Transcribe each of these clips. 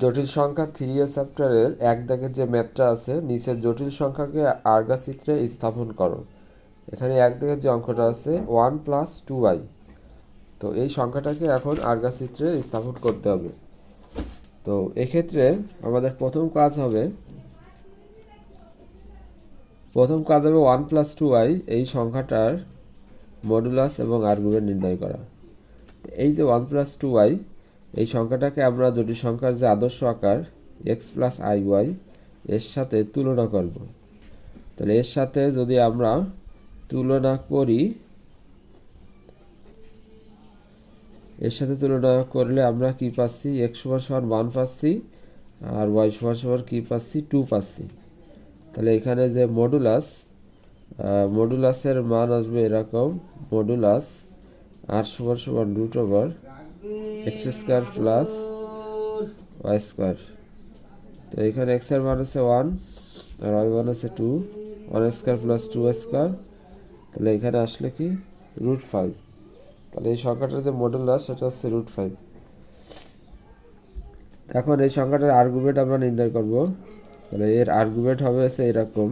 জটিল সংখ্যা থ্রি এ চ্যাপ্টারের এক দাগের যে ম্যাথটা আছে, নিচের জটিল সংখ্যাকে আর্গা চিত্রে স্থাপন করো। এখানে এক দাগের যে অঙ্কটা আছে ওয়ান প্লাস টু আই তো এই সংখ্যাটাকে এখন আর্গা চিত্রে স্থাপন করতে হবে। তো এক্ষেত্রে আমাদের প্রথম কাজ হবে, প্রথম কাজ হবে ওয়ান প্লাস টু আই এই সংখ্যাটার মডুলাস এবং আর্গুমেন্ট নির্ণয় করা। এই যে ওয়ান প্লাস টু আই এই সংখ্যাটাকে আমরা জটিল সংখ্যার যে আদর্শ আকার এক্স প্লাস আই ওয়াই এর সাথে তুলনা করব। তাহলে এর সাথে যদি আমরা তুলনা করি, এর সাথে তুলনা করলে আমরা কি পাচ্ছি? এক্স সমান সমান ওয়ান পাচ্ছি আর ওয়াই সমান সমান কী পাচ্ছি? টু পাচ্ছি। তাহলে এখানে যে মডুলাস মডুলাসের মান আসবে এরকম মডুলাস আর সমান সমান root over X square plus Y square তো এখানে এক্সের মান আছে ওয়ান আর ওয়াই মান আছে two one square plus two square তাহলে এখানে আসলে কি? রুট ফাইভ তাহলে এই সংখ্যাটার যে মডুলাস সেটা হচ্ছে রুট ফাইভ এখন এই সংখ্যাটার আর্গুমেন্ট আমরা নির্ণয় করব। তাহলে এর আর্গুমেন্ট হবে হচ্ছে এরকম।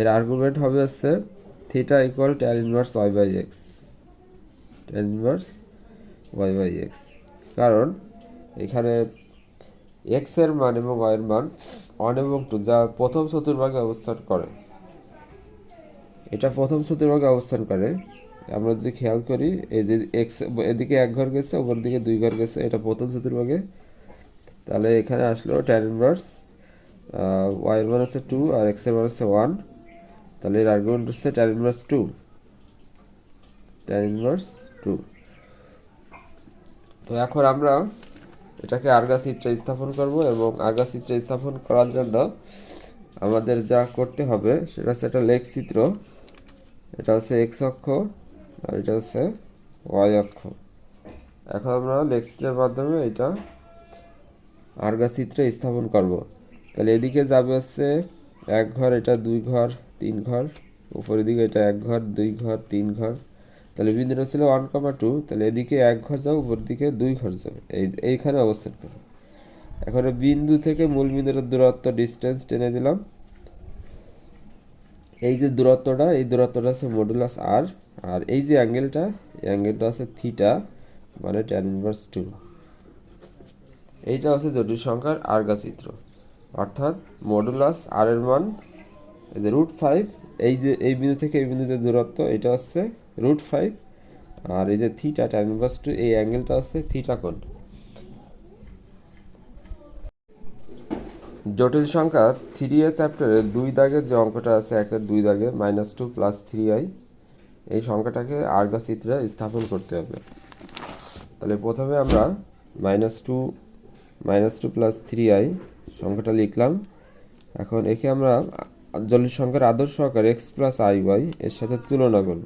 এর আর্গুমেন্ট হবে হচ্ছে theta equal tan inverse Y by X tan inverse Y by X কারণ এখানে এক্সের মান এবং ওয়াই এর মান ওয়ান এবং টু যা প্রথম চতুর্ভাগে অবস্থান করে। এটা প্রথম চতুর্ভাগে অবস্থান করে। আমরা যদি খেয়াল করি এই যে এক্স এদিকে এক ঘর গেছে ওপর দিকে দুই ঘর গেছে, এটা প্রথম চতুর্ভাগে। তাহলে এখানে আসলো ট্যান ইনভার্স ওয়াই এর মান হচ্ছে টু আর এক্সের মান হচ্ছে ওয়ান তাহলে এর আর্গুমেন্ট হচ্ছে tan inverse two tan inverse two. তো এখন আমরা এটাকে আর্গা চিত্রে স্থাপন করব এবং আর্গা চিত্রে স্থাপন করার জন্য আমাদের যা করতে হবে, সেটা হচ্ছে একটা লেখ চিত্র। এটা হচ্ছে এক্স অক্ষ আর এটা হচ্ছে ওয়াই অক্ষ। এখন আমরা লেখ চিত্রের মাধ্যমে এটা আর্গা চিত্রে স্থাপন করব। তাহলে এদিকে যাবে হচ্ছে এক ঘর, এটা দুই ঘর, তিন ঘর, উপরের দিকে এটা এক ঘর, দুই ঘর, তিন ঘর। তাহলে বিন্দুটা ছিল ওয়ান কমা টু তাহলে এদিকে এক ঘর যাও, উপর দিকে দুই ঘর যাবে এই, এইখানে অবস্থান করো। এখন বিন্দু থেকে মূল বিন্দুর দূরত্ব ডিস্টেন্স টেনে দিলাম। এই যে দূরত্বটা, এই দূরত্বটা আছে মডুলাস আর আর এই যে অ্যাঙ্গেলটা এই অ্যাঙ্গেলটা আছে থিটা মানে ট্যান ইনভার্স টু এইটা হচ্ছে জটিল সংখ্যার আর্গা চিত্র। অর্থাৎ মডুলাস আর এর মান, এই যে রুট ফাইভ এই যে, এই বিন্দু থেকে এই বিন্দু যে দূরত্ব, এটা হচ্ছে রুট ফাইভ আর এই যে থিটা ট্যান ইনভার্স টু এই অ্যাঙ্গেলটা হচ্ছে থিটা কোণ জটিল সংখ্যা থ্রি এ চ্যাপ্টারে দুই দাগের যে অঙ্কটা আছে, একের দুই দাগে minus two plus three I এই সংখ্যাটাকে আর্গা চিত্রে স্থাপন করতে হবে। তাহলে প্রথমে আমরা minus two minus two plus three I সংখ্যাটা লিখলাম। এখন একে আমরা জটিল সংখ্যার আদর্শ আকার এক্স প্লাস আই ওয়াই এর সাথে তুলনা করব।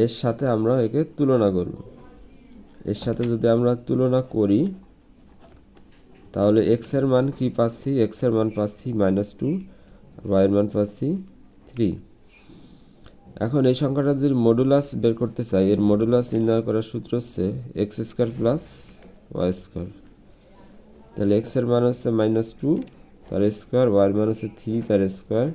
এর সাথে আমরা একে তুলনা করব। এর সাথে যদি আমরা তুলনা করি, তাহলে এক্সের মান কি পাচ্ছি? এক্সের মান পাচ্ছি মাইনাস টু ওয়াই এর মান পাচ্ছি থ্রি এখন এই সংখ্যাটা যদি মডুলাস বের করতে চাই, এর মডুলাস নির্ণয় করার সূত্র হচ্ছে X square plus Y square তাহলে এক্সের মান হচ্ছে মাইনাস টু তার স্কোয়ার ওয়াই এর মান হচ্ছে থ্রি তার স্কোয়ার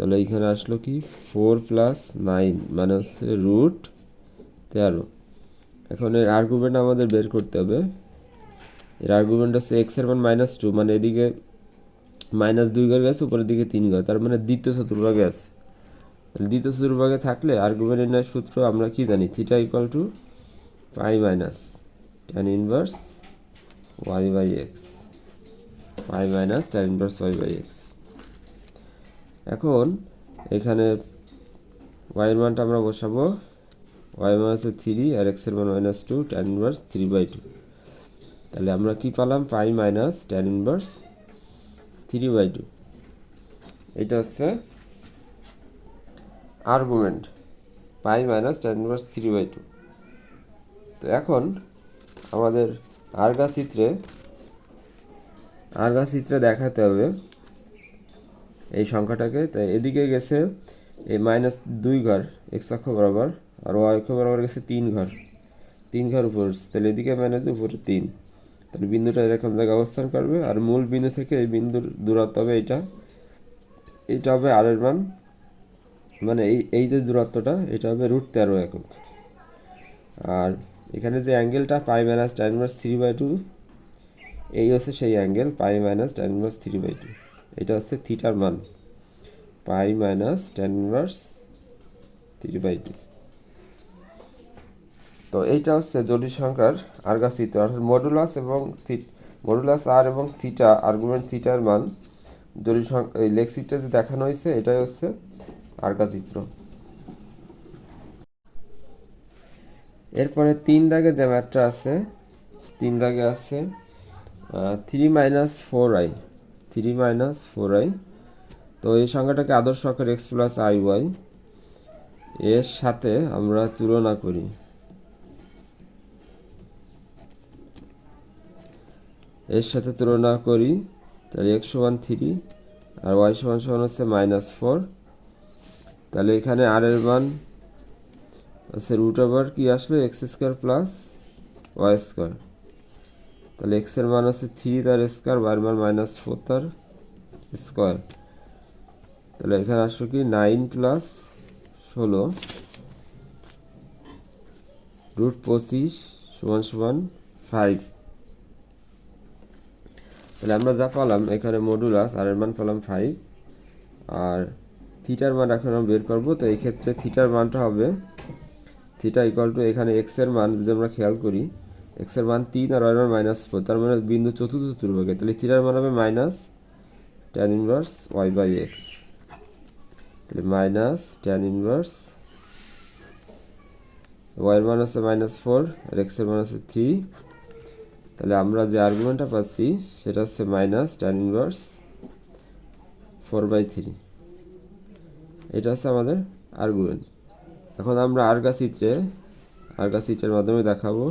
তাহলে এইখানে আসলো কি? ফোর প্লাস নাইন মানে হচ্ছে রুট তেরো। এখন এর আর্গুমেন্ট আমাদের বের করতে হবে। এর আর্গুমেন্ট হচ্ছে এক্সের মান মাইনাস টু মানে এদিকে মাইনাস দুই ঘর গেছে, উপরের দিকে তিন ঘর। তার মানে দ্বিতীয় চতুর্ভাগে আছে। দ্বিতীয় চতুর্ভাগে থাকলে আর্গুমেন্ট নির্ণয়ের সূত্র আমরা কি জানি? Theta equal to pi minus tan inverse Y by X pi minus tan inverse Y by X এখন এখানে ওয়াইয়ের মানটা আমরা বসাবো। ওয়াই হচ্ছে থ্রি আর এক্সের মান minus two tan inverse three by two তাহলে আমরা কি পালাম? Pi minus tan inverse three by two এটা হচ্ছে argument pi minus tan inverse three by two তো এখন আমাদের আর্গা চিত্রে আর্গা চিত্রে দেখাতে হবে এই সংখ্যাটাকে, তাই এদিকে গেছে এই মাইনাস দুই ঘর এক্স অক্ষ বরাবর, আর ওয়াই অক্ষ বরাবর গেছে তিন ঘর। তিন ঘর উপর। তাহলে এদিকে মাইনাস উপরে তিন। তাহলে বিন্দুটা এরকম জায়গায় অবস্থান করবে, আর মূল বিন্দু থেকে এই বিন্দুর দূরত্ব হবে এটা এটা হবে আর এর মান। মানে এই এই যে দূরত্বটা, এটা হবে রুট তেরো একক। আর এখানে যে অ্যাঙ্গেলটা pi minus tan inverse three by two এই হচ্ছে সেই angle pi minus tan inverse three by two এটা হচ্ছে থিটার মান। Pi minus tan inverse three by two তো এইটা হচ্ছে জটিল সংখ্যার আর্গাচিত্র অর্থাৎ মডুলাস এবং মডুলাস আর এবং থিটা আর্গুমেন্ট থিটার মান। জটিল সংখ্যা, এই লেক্সিটটা যে দেখানো হয়েছে, এটাই হচ্ছে আর্গাচিত্র। এরপরে তিন দাগে যে ম্যাথটা আছে, তিন দাগে আছে three minus four I three minus four I. তো এই সংখ্যাটাকে আদর্শ অক্ষর এক্স প্লাস আই ওয়াই। এর সাথে আমরা তুলনা করি। এর সাথে তুলনা করি, তাহলে এক্স সমান থ্রি আর ওয়াই সমান সমান হচ্ছে মাইনাস ফোর। তাহলে এখানে আর এর মান আছে রুট ওভার কি আসলো? X square plus Y square. তাহলে এক্সের মান আছে থ্রি তার স্কোয়ার মান মাইনাস ফোর তার স্কোয়ার তাহলে এখানে আসলো কি? নাইন প্লাস ষোলো রুট পঁচিশ সমান সমান ফাইভ তাহলে আমরা যা পালাম, এখানে মডুলাস আর এর মান পেলাম ফাইভ আর থিটার মান এখন আমরা বের করব, তো এই ক্ষেত্রে থিটার মানটা হবে থিটা ইকুয়াল টু এখানে এক্সের মান যদি আমরা খেয়াল করি এক্সের মান তিন আর ওয়াই মান মাইনাস ফোর তার মানে বিন্দু চতুর্থ চতুর্ভাগে তাহলে থিটার মান হবে minus tan inverse Y by X তাহলে মাইনাস ট্যান ইনভার্স ওয়াইয়ের মান আছে মাইনাস ফোর আর এক্সের মান আছে থ্রি তাহলে আমরা যে আর্গুমেন্টটা পাচ্ছি, সেটা হচ্ছে minus tan inverse four by three এটা হচ্ছে আমাদের আর্গুমেন্ট এখন আমরা আর্গা চিত্রে আর্গা চিত্রের মাধ্যমে দেখাবো।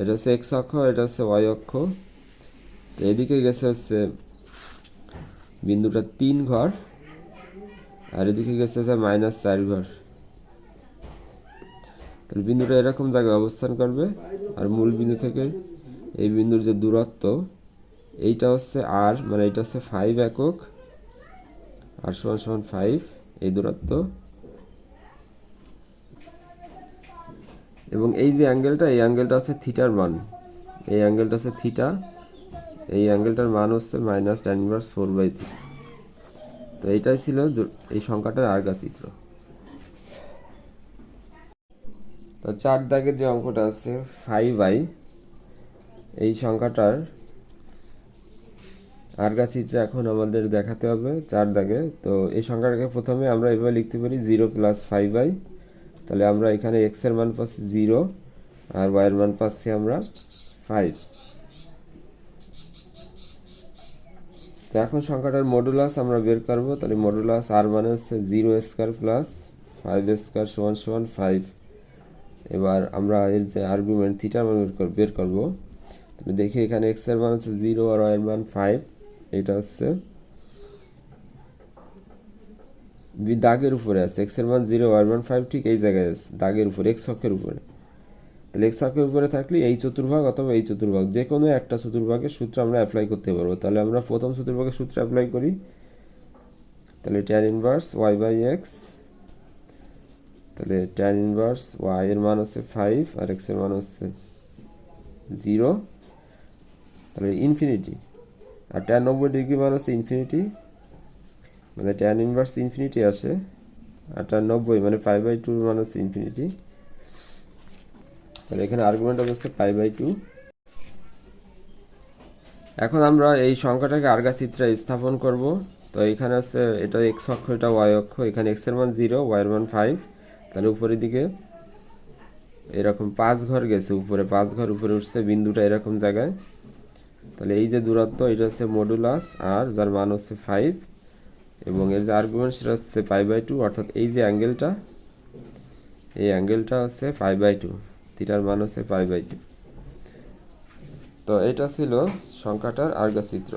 এটা হচ্ছে এক্স অক্ষ, এটা হচ্ছে ওয়াই অক্ষ। তো এদিকে গেছে হচ্ছে বিন্দুটা তিন ঘর, আর এদিকে গেছে হচ্ছে মাইনাস চার ঘর। তাহলে বিন্দুটা এরকম জায়গায় অবস্থান করবে, আর মূল বিন্দু থেকে এই বিন্দুর যে দূরত্ব, এইটা হচ্ছে আর মানে এটা হচ্ছে ফাইভ একক আর সমান সমান ফাইভ এই দূরত্ব। এবং এই যে অ্যাঙ্গেলটা, এই অ্যাঙ্গেলটা হচ্ছে থিটার মান। এই অ্যাঙ্গেলটা হচ্ছে থিটা, এই অ্যাঙ্গেলটার মান হচ্ছে minus tan inverse four by three তো এইটাই ছিল এই সংখ্যাটার আর্গা চিত্র। তো চার দাগের যে অঙ্কটা আছে ফাইভ আই এই সংখ্যাটার আর্গা চিত্রে এখন আমাদের দেখাতে হবে চার দাগে। তো এই সংখ্যাটাকে প্রথমে আমরা এভাবে লিখতে পারি জিরো প্লাস ফাইভ আই তাহলে আমরা এখানে এক্সের মান পাচ্ছি জিরো আর ওয়াই এর মান পাচ্ছি আমরা ফাইভ তো এখন সংখ্যাটার মডুলাস আমরা বের করব, তাহলে মডুলাস আর মানে হচ্ছে zero square plus five square সমান সমান ফাইভ এবার আমরা এর যে আর্গুমেন্ট থিটার মান বের বের করব। তাহলে দেখি এখানে এক্সের মান হচ্ছে জিরো আর ওয়াই এর মান ফাইভ এটা হচ্ছে বি- দাগের উপরে আছে এক্সের মান জিরো ওয়াই ওয়ান ফাইভ ঠিক এই জায়গায় আছে, দাগের উপরে এক্স অক্ষের উপরে। তাহলে এক্স অক্ষের উপরে থাকলে এই চতুর্ভাগ অথবা এই চতুর্ভাগ, যে কোনো একটা চতুর্ভাগের সূত্র আমরা অ্যাপ্লাই করতে পারব। তাহলে আমরা প্রথম চতুর্ভাগের সূত্র অ্যাপ্লাই করি। তাহলে tan inverse Y by X তাহলে ট্যান ইনভার্স ওয়াই এর মান হচ্ছে ফাইভ আর এক্সের মান হচ্ছে জিরো তাহলে ইনফিনিটি আর ট্যান নব্বই ডিগ্রি মান হচ্ছে ইনফিনিটি মানে ট্যান ইনভার্স ইনফিনিটি আসে আর ট্যান নব্বই মানে ফাইভ বাই টু হচ্ছে ইনফিনিটি তাহলে এখানে আর্গুমেন্ট হচ্ছে ফাইভ বাই টু এখন আমরা এই সংখ্যাটাকে আর্গা চিত্রে স্থাপন করব। তো এখানে আছে এটা এক্স অক্ষ, এটা ওয়াই অক্ষ, এখানে এক্সের মান জিরো ওয়াই এর মান ফাইভ তাহলে উপরের দিকে এরকম পাঁচ ঘর গেছে উপরে, পাঁচ ঘর উপরে উঠছে বিন্দুটা এরকম জায়গায়। তাহলে এই যে দূরত্ব, এটা হচ্ছে মডুলাস আর যার মান হচ্ছে ফাইভ এবং এর যে আর্গুমেন্ট সেটা হচ্ছে ফাইভ বাই টু অর্থাৎ এই যে অ্যাঙ্গেলটা এই অ্যাঙ্গেলটা হচ্ছে ফাইভ বাই টু থিটার মান হচ্ছে ফাইভ বাই টু তো এটা ছিল সংখ্যাটার আর্গা চিত্র